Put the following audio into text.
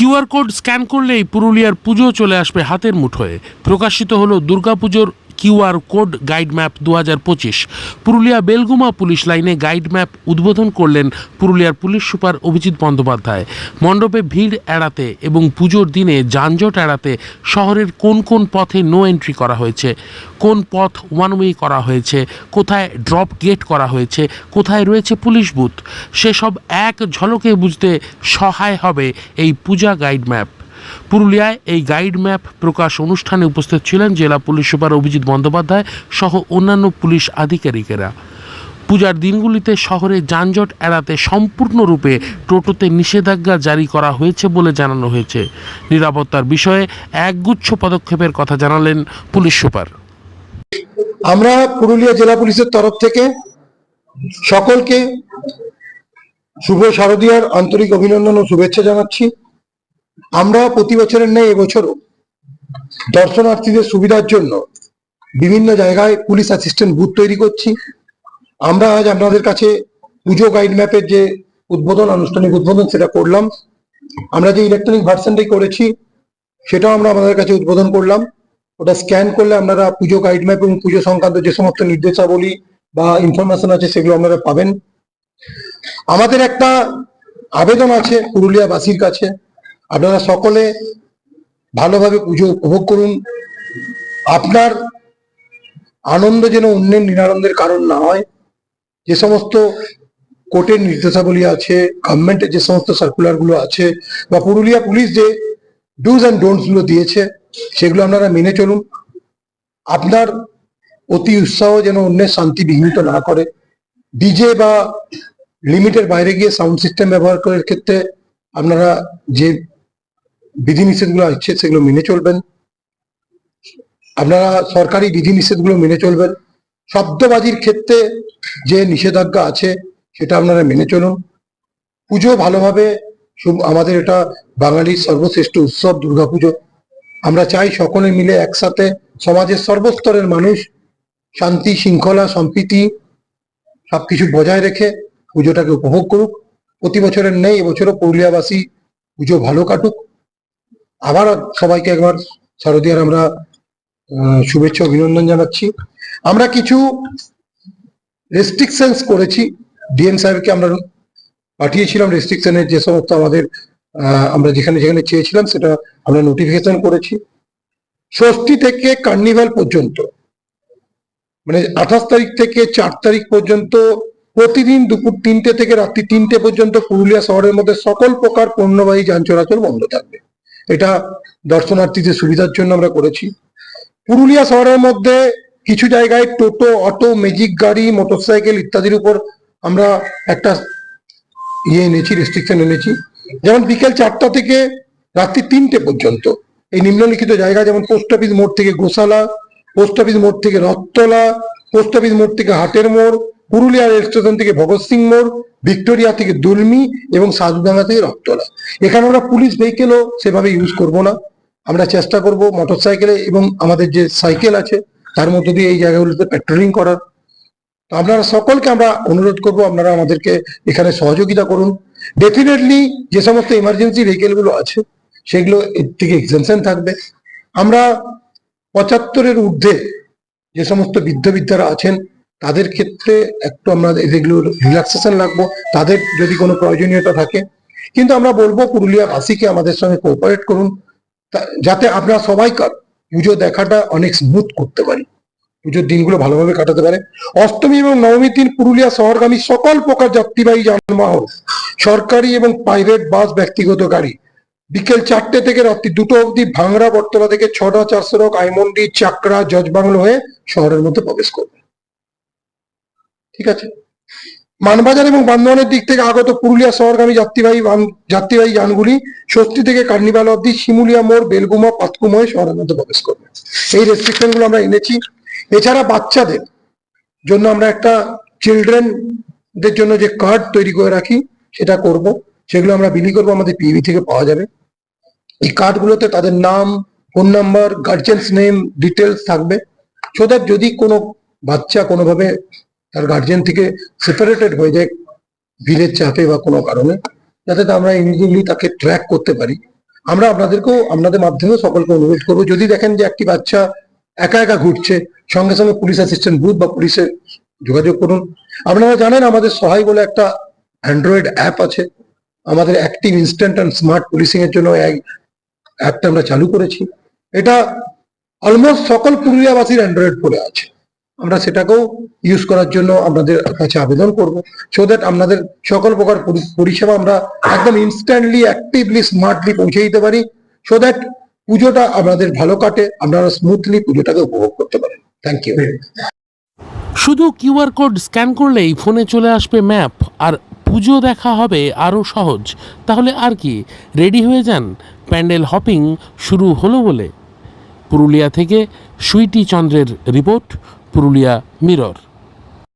QR code scan করলেই পুরুলিয়ার পুজো চলে আসবে হাতের মুঠোয়। প্রকাশিত হলো দুর্গাপুজোর কিউআর কোড গাইড ম্যাপ দু হাজার পঁচিশ। পুরুলিয়া বেলগুমা পুলিশ লাইনে গাইড ম্যাপ উদ্বোধন করলেন পুরুলিয়ার পুলিশ সুপার অভিজিৎ বন্দ্যোপাধ্যায়। মণ্ডপে ভিড় এড়াতে এবং পুজোর দিনে যানজট এড়াতে শহরের কোন কোন পথে নো এন্ট্রি করা হয়েছে, কোন পথ ওয়ান ওয়ে করা হয়েছে, কোথায় ড্রপ গেট করা হয়েছে, কোথায় রয়েছে পুলিশ বুথ, সেসব এক ঝলকে বুঝতে সহায় হবে এই পূজা গাইড ম্যাপ। পুরুলিয়ায় এই গাইড ম্যাপ প্রকাশ অনুষ্ঠানে উপস্থিত ছিলেন জেলা পুলিশ সুপার অভিজিৎ বন্দ্যোপাধ্যায় সহ অন্যান্য পুলিশ আধিকারিকেরা। পূজার দিনগুলিতে শহরে যানজট এড়াতে সম্পূর্ণরূপে টোটোতে নিষেধাজ্ঞা জারি করা হয়েছে বলে জানানো হয়েছে। নিরাপত্তার বিষয়ে একগুচ্ছ পদক্ষেপের কথা জানালেন পুলিশ সুপার। আমরা পুরুলিয়া জেলা পুলিশের তরফ থেকে সকলকে শুভ শারদীয়ার আন্তরিক অভিনন্দন ও শুভেচ্ছা জানাচ্ছি। আমরা প্রতি বছরের নেই এবছরও দর্শনার্থীদের সুবিধার জন্য বিভিন্ন জায়গায় পুলিশ অ্যাসিস্ট্যান্ট বুথ তৈরি করছি। আমরা আজ আপনাদের কাছে পুজো গাইড ম্যাপের যে উদ্বোধন, আনুষ্ঠানিক উদ্বোধন সেটা করলাম। আমরা যে ইলেকট্রনিক ভার্সনটাই করেছি, সেটাও আমরা আমাদের কাছে উদ্বোধন করলাম। ওটা স্ক্যান করলে আপনারা পুজো গাইড ম্যাপ এবং পুজো সংক্রান্ত যে সমস্ত নির্দেশাবলী বা ইনফরমেশন আছে সেগুলো আপনারা পাবেন। আমাদের একটা আবেদন আছে পুরুলিয়াবাসীর কাছে। আপনারা সকলে ভালোভাবে পুজো উপভোগ করুন। আপনার আনন্দ যেন অন্যের নিরানন্দের কারণ না হয়। যে সমস্ত কোর্টের নির্দেশাবলী আছে গভর্নমেন্টের যে সমস্ত সার্কুলারগুলো আছে, বা পুরুলিয়া পুলিশ যে ডুজ অ্যান্ড ডোন্টসগুলো দিয়েছে, সেগুলো আপনারা মেনে চলুন। আপনার অতি উৎসাহ যেন অন্যের শান্তি বিঘ্নিত না করে। ডিজে বা লিমিটের বাইরে গিয়ে সাউন্ড সিস্টেম ব্যবহার করার ক্ষেত্রে আপনারা যে বিধিনিষেধগুলো আছে, সেগুলো মেনে চলবেন। আপনারা সরকারি বিধিনিষেধগুলো মেনে চলবেন। শব্দবাজির ক্ষেত্রে যে নিষেধাজ্ঞা আছে, সেটা আপনারা মেনে চলুন। পুজো ভালোভাবে আমাদের এটা বাঙালির সর্বশ্রেষ্ঠ উৎসব, দুর্গাপুজো। আমরা চাই সকলে মিলে একসাথে সমাজের সর্বস্তরের মানুষ শান্তি, শৃঙ্খলা, সম্প্রীতি সবকিছু বজায় রেখে পুজোটাকে উপভোগ করুক। প্রতি বছরের নেই এবছরও পুরুলিয়াবাসী পুজো ভালো কাটুক। আবার সবাইকে একবার শারদীয়ার আমরা শুভেচ্ছা, অভিনন্দন জানাচ্ছি। আমরা কিছু রেস্ট্রিকশনস করেছি। ডিএম সাহেবকে আমরা পাঠিয়েছিলাম রেস্ট্রিকশনের যে সমস্ত আমাদের আমরা যেখানে যেখানে চেয়েছিলাম সেটা আমরা নোটিফিকেশন করেছি। ষষ্ঠী থেকে কার্নিভাল পর্যন্ত মানে আঠাশ তারিখ থেকে চার তারিখ পর্যন্ত, প্রতিদিন দুপুর তিনটে থেকে রাত্রি তিনটে পর্যন্ত পুরুলিয়া শহরের মধ্যে সকল প্রকার পণ্যবাহী যান চলাচল বন্ধ থাকবে। এটা দর্শনার্থীদের সুবিধার জন্য আমরা করেছি। পুরুলিয়া শহরের মধ্যে কিছু জায়গায় টোটো, অটো ম্যাজিক গাড়ি মোটরসাইকেল ইত্যাদির উপর আমরা একটা ইয়ে এনেছি রেস্ট্রিকশন এনেছি। যেমন বিকেল চারটা থেকে রাত্রি তিনটে পর্যন্ত। এই নিম্নলিখিত জায়গা যেমন পোস্ট অফিস মোড় থেকে গোশালা পোস্ট অফিস মোড় থেকে রথতলা পোস্ট অফিস মোড় থেকে হাটের মোড় পুরুলিয়া রেল স্টেশন থেকে ভগৎ সিং মোড়, ভিক্টোরিয়া থেকে দুলমি এবং সাজুডাঙ্গা থেকে রক্তলা এখানে আমরা পুলিশ ভেহিকেলও সেভাবে ইউজ করব না। আমরা চেষ্টা করব মোটর সাইকেলে এবং আমাদের যে সাইকেল আছে, তার মধ্য দিয়ে এই জায়গাগুলোতে পেট্রোলিং করার। আপনারা সকলকে আমরা অনুরোধ করব, আপনারা আমাদেরকে এখানে সহযোগিতা করুন। ডেফিনেটলি যে সমস্ত ইমার্জেন্সি ভেহিকেলগুলো আছে, সেগুলো এর থেকে এক্সেমশন থাকবে। আমরা পঁচাত্তরের ঊর্ধ্বে যে সমস্ত বৃদ্ধ বিদ্যারা আছেন তাদের ক্ষেত্রে একটু আমরা এগুলো রিল্যাক্সেশন রাখব। তাদের যদি কোনো প্রয়োজনীয়তা থাকে। কিন্তু আমরা বলব পুরুলিয়াবাসীকে আমাদের সঙ্গে কোঅপারেট করুন। যাতে আমরা সবাই পুজো দেখাটা অনেক স্মুথ করতে পারি। পুজোর দিনগুলো ভালোভাবে কাটাতে পারে। অষ্টমী এবং নবমীর দিন পুরুলিয়া শহরগামী সকল প্রকার যাত্রীবাহী যানবাহন, সরকারি এবং প্রাইভেট বাস ব্যক্তিগত গাড়ি, বিকেল চারটে থেকে রাত্রি দুটো অবধি ভাঙড়া, বটতলা থেকে ছটা, চারশো রক, আইমন্ডি, চাকরা, জজবাংলো হয়ে শহরের মধ্যে প্রবেশ করবে। ঠিক আছে? মানবাজার এবং বান্ধবনের দিক থেকে আগত পুরুলিয়া শহরগামী যাত্রীবাহী যাত্রীবাহী যানগুলি ষষ্ঠী থেকে কার্নিভাল অবধি শিমুলিয়া মোড়, বেলগুমা পাতকুম হয়ে শহরের মধ্যে প্রবেশ করবে। এই রেস্ট্রিকশনগুলো আমরা এনেছি। এছাড়া বাচ্চাদের জন্য আমরা একটা চিলড্রেনদের জন্য যে কার্ড তৈরি করে রাখি, সেটা করব। সেগুলো আমরা বিলি করব, আমাদের পিবি থেকে পাওয়া যাবে। এই কার্ডগুলোতে তাদের নাম phone number guardians name details থাকবে। সো দ্যাট যদি কোনো বাচ্চা কোনোভাবে তার গার্জেন থেকে সেপারেটেড হয়ে যায় ভিড়ের চাপে বা কোনো কারণে, যাতে আমরা ইমিডিয়েটলি তাকে ট্র্যাক করতে পারি। আমরা আপনাদেরকেও, আপনাদের মাধ্যমে সকলকে অনুরোধ করব, যদি দেখেন যে একটি বাচ্চা একা একা ঘুরছে, সঙ্গে সঙ্গে পুলিশ অ্যাসিস্ট্যান্ট বুথ বা পুলিশে যোগাযোগ করুন। আপনারা জানেন আমাদের সহায় বলে একটা অ্যান্ড্রয়েড অ্যাপ আছে। আমাদের active instant and smart policing এর জন্য এই অ্যাপটা আমরা চালু করেছি। এটা অলমোস্ট সকল পুরুলিয়াবাসীর অ্যান্ড্রয়েড ফোনে আছে। আমরা সেটাকেও ইউজ করার জন্য আপনাদের কাছে আবেদন করব সো দ্যাট আপনাদের সকল প্রকার পরি- পরিষেবা আমরা একদম ইনস্ট্যান্টলি অ্যাক্টিভলি স্মার্টলি পৌঁছে দিতে পারি সো দ্যাট পুজোটা আপনাদের ভালো কাটে, আপনারা স্মুথলি পুজোটাকে উপভোগ করতে পারেন। থ্যাংক ইউ শুধু কিউআর কোড স্ক্যান করলেই ফোনে চলে আসবে ম্যাপ আর পুজো দেখা হবে আরও সহজ। তাহলে আর কি? রেডি হয়ে যান। প্যান্ডেল হপিং শুরু হলো বলে। পুরুলিয়া থেকে সুইটি চন্দ্রের রিপোর্ট। পুরুলিয়া মিরর।